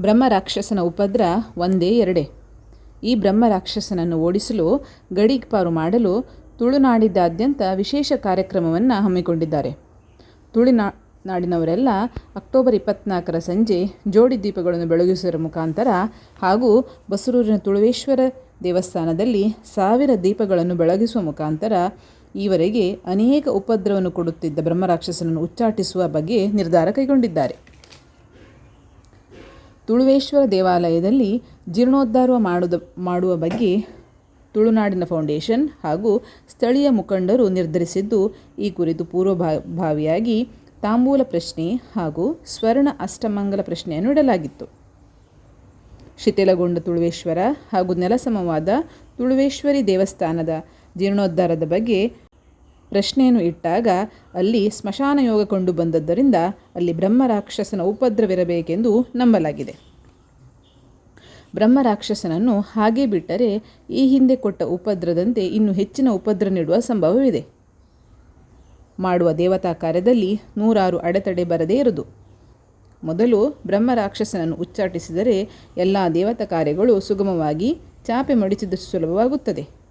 ಬ್ರಹ್ಮ ರಾಕ್ಷಸನ ಉಪದ್ರ ಒಂದೇ ಎರಡೇ. ಈ ಬ್ರಹ್ಮ ರಾಕ್ಷಸನನ್ನು ಓಡಿಸಲು ಗಡೀಪಾರು ಮಾಡಲು ತುಳುನಾಡಿದಾದ್ಯಂತ ವಿಶೇಷ ಕಾರ್ಯಕ್ರಮವನ್ನು ಹಮ್ಮಿಕೊಂಡಿದ್ದಾರೆ. ತುಳುನಾ ನಾಡಿನವರೆಲ್ಲ ಅಕ್ಟೋಬರ್ ಇಪ್ಪತ್ನಾಲ್ಕರ ಸಂಜೆ ಜೋಡಿ ದೀಪಗಳನ್ನು ಬೆಳಗಿಸುವ ಮುಖಾಂತರ ಹಾಗೂ ಬಸರೂರಿನ ತುಳುವೇಶ್ವರ ದೇವಸ್ಥಾನದಲ್ಲಿ ಸಾವಿರ ದೀಪಗಳನ್ನು ಬೆಳಗಿಸುವ ಮುಖಾಂತರ ಈವರೆಗೆ ಅನೇಕ ಉಪದ್ರವನ್ನು ಕೊಡುತ್ತಿದ್ದ ಬ್ರಹ್ಮರಾಕ್ಷಸನನ್ನು ಉಚ್ಚಾಟಿಸುವ ಬಗ್ಗೆ ನಿರ್ಧಾರ ಕೈಗೊಂಡಿದ್ದಾರೆ. ತುಳುವೇಶ್ವರ ದೇವಾಲಯದಲ್ಲಿ ಜೀರ್ಣೋದ್ಧಾರ ಮಾಡುದ, ಮಾಡುವ ಬಗ್ಗೆ ತುಳುನಾಡಿನ ಫೌಂಡೇಶನ್ ಹಾಗೂ ಸ್ಥಳೀಯ ಮುಖಂಡರು ನಿರ್ಧರಿಸಿದ್ದು, ಈ ಕುರಿತು ಪೂರ್ವಭಾವಿಯಾಗಿ ತಾಂಬೂಲ ಪ್ರಶ್ನೆ ಹಾಗೂ ಸ್ವರ್ಣ ಅಷ್ಟಮಂಗಲ ಪ್ರಶ್ನೆಯನ್ನು ಇಡಲಾಗಿತ್ತು. ಶಿಥಿಲಗೊಂಡ ತುಳುವೇಶ್ವರ ಹಾಗೂ ನೆಲಸಮವಾದ ತುಳುವೇಶ್ವರಿ ದೇವಸ್ಥಾನದ ಜೀರ್ಣೋದ್ಧಾರದ ಬಗ್ಗೆ ಪ್ರಶ್ನೆಯನ್ನು ಇಟ್ಟಾಗ ಅಲ್ಲಿ ಸ್ಮಶಾನ ಯೋಗ ಕಂಡು ಬಂದದ್ದರಿಂದ ಅಲ್ಲಿ ಬ್ರಹ್ಮರಾಕ್ಷಸನ ಉಪದ್ರವಿರಬೇಕೆಂದು ನಂಬಲಾಗಿದೆ. ಬ್ರಹ್ಮರಾಕ್ಷಸನನ್ನು ಹಾಗೆ ಬಿಟ್ಟರೆ ಈ ಹಿಂದೆ ಕೊಟ್ಟ ಉಪದ್ರದಂತೆ ಇನ್ನು ಹೆಚ್ಚಿನ ಉಪದ್ರ ನೀಡುವ ಸಂಭವವಿದೆ. ಮಾಡುವ ದೇವತಾ ಕಾರ್ಯದಲ್ಲಿ ನೂರಾರು ಅಡೆತಡೆ ಬರದೇ ಇರದು ಮೊದಲು ಬ್ರಹ್ಮರಾಕ್ಷಸನನ್ನು ಉಚ್ಚಾಟಿಸಿದರೆ ಎಲ್ಲ ದೇವತಾ ಕಾರ್ಯಗಳು ಸುಗಮವಾಗಿ ಚಾಪೆ ಮಡಿಸಿದಷ್ಟು ಸುಲಭವಾಗುತ್ತದೆ.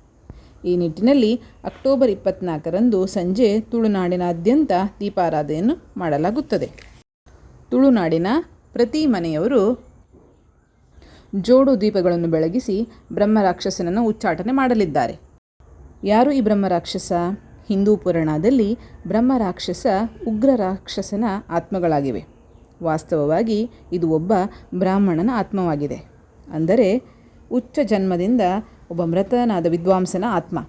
ಈ ನಿಟ್ಟಿನಲ್ಲಿ ಅಕ್ಟೋಬರ್ ಇಪ್ಪತ್ತ್ನಾಲ್ಕರಂದು ಸಂಜೆ ತುಳುನಾಡಿನಾದ್ಯಂತ ದೀಪಾರಾಧನೆಯನ್ನು ಮಾಡಲಾಗುತ್ತದೆ. ತುಳುನಾಡಿನ ಪ್ರತಿ ಮನೆಯವರು ಜೋಡು ದೀಪಗಳನ್ನು ಬೆಳಗಿಸಿ ಬ್ರಹ್ಮರಾಕ್ಷಸನನ್ನು ಉಚ್ಚಾಟನೆ ಮಾಡಲಿದ್ದಾರೆ. ಯಾರು ಈ ಬ್ರಹ್ಮರಾಕ್ಷಸ ಹಿಂದೂ ಪುರಾಣದಲ್ಲಿ ಬ್ರಹ್ಮರಾಕ್ಷಸ ಉಗ್ರ ರಾಕ್ಷಸನ ಆತ್ಮಗಳಾಗಿವೆ. ವಾಸ್ತವವಾಗಿ ಇದು ಒಬ್ಬ ಬ್ರಾಹ್ಮಣನ ಆತ್ಮವಾಗಿದೆ. ಅಂದರೆ, ಉಚ್ಚ ಜನ್ಮದಿಂದ ಒಬ್ಬ ಮೃತನಾದ ವಿದ್ವಾಂಸನ ಆತ್ಮ.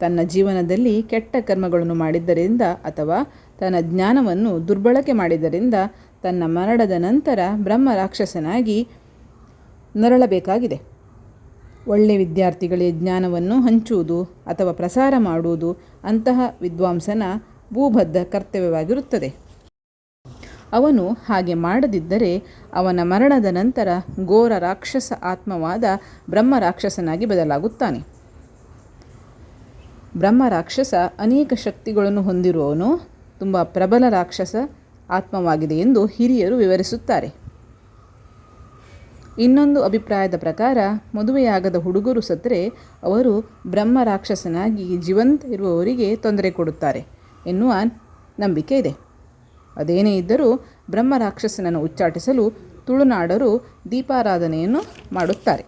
ತನ್ನ ಜೀವನದಲ್ಲಿ ಕೆಟ್ಟ ಕರ್ಮಗಳನ್ನು ಮಾಡಿದ್ದರಿಂದ ಅಥವಾ ತನ್ನ ಜ್ಞಾನವನ್ನು ದುರ್ಬಳಕೆ ಮಾಡಿದ್ದರಿಂದ ತನ್ನ ಮರಣದ ನಂತರ ಬ್ರಹ್ಮ ರಾಕ್ಷಸನಾಗಿ ನರಳಬೇಕಾಗಿದೆ. ಒಳ್ಳೆ ವಿದ್ಯಾರ್ಥಿಗಳಿಗೆ ಜ್ಞಾನವನ್ನು ಹಂಚುವುದು ಅಥವಾ ಪ್ರಸಾರ ಮಾಡುವುದು ಅಂತಹ ವಿದ್ವಾಂಸನ ಭೂಬದ್ಧ ಕರ್ತವ್ಯವಾಗಿರುತ್ತದೆ. ಅವನು ಹಾಗೆ ಮಾಡದಿದ್ದರೆ ಅವನ ಮರಣದ ನಂತರ ಘೋರ ರಾಕ್ಷಸ ಆತ್ಮವಾದ ಬ್ರಹ್ಮ ರಾಕ್ಷಸನಾಗಿ ಬದಲಾಗುತ್ತಾನೆ. ಬ್ರಹ್ಮ ರಾಕ್ಷಸ ಅನೇಕ ಶಕ್ತಿಗಳನ್ನು ಹೊಂದಿರುವವನು ತುಂಬ ಪ್ರಬಲ ರಾಕ್ಷಸ ಆತ್ಮವಾಗಿದೆ ಎಂದು ಹಿರಿಯರು ವಿವರಿಸುತ್ತಾರೆ. ಇನ್ನೊಂದು ಅಭಿಪ್ರಾಯದ ಪ್ರಕಾರ ಮದುವೆಯಾಗದ ಹುಡುಗರು ಸತ್ತರೆ ಅವರು ಬ್ರಹ್ಮ ರಾಕ್ಷಸನಾಗಿ ಜೀವಂತ ಇರುವವರಿಗೆ ತೊಂದರೆ ಕೊಡುತ್ತಾರೆ ಎನ್ನುವ ನಂಬಿಕೆ ಇದೆ. ಅದೇನೇ ಇದ್ದರೂ ಬ್ರಹ್ಮ ರಾಕ್ಷಸನನ್ನು ಉಚ್ಚಾಟಿಸಲು ತುಳುನಾಡರು ದೀಪಾರಾಧನೆಯನ್ನು ಮಾಡುತ್ತಾರೆ.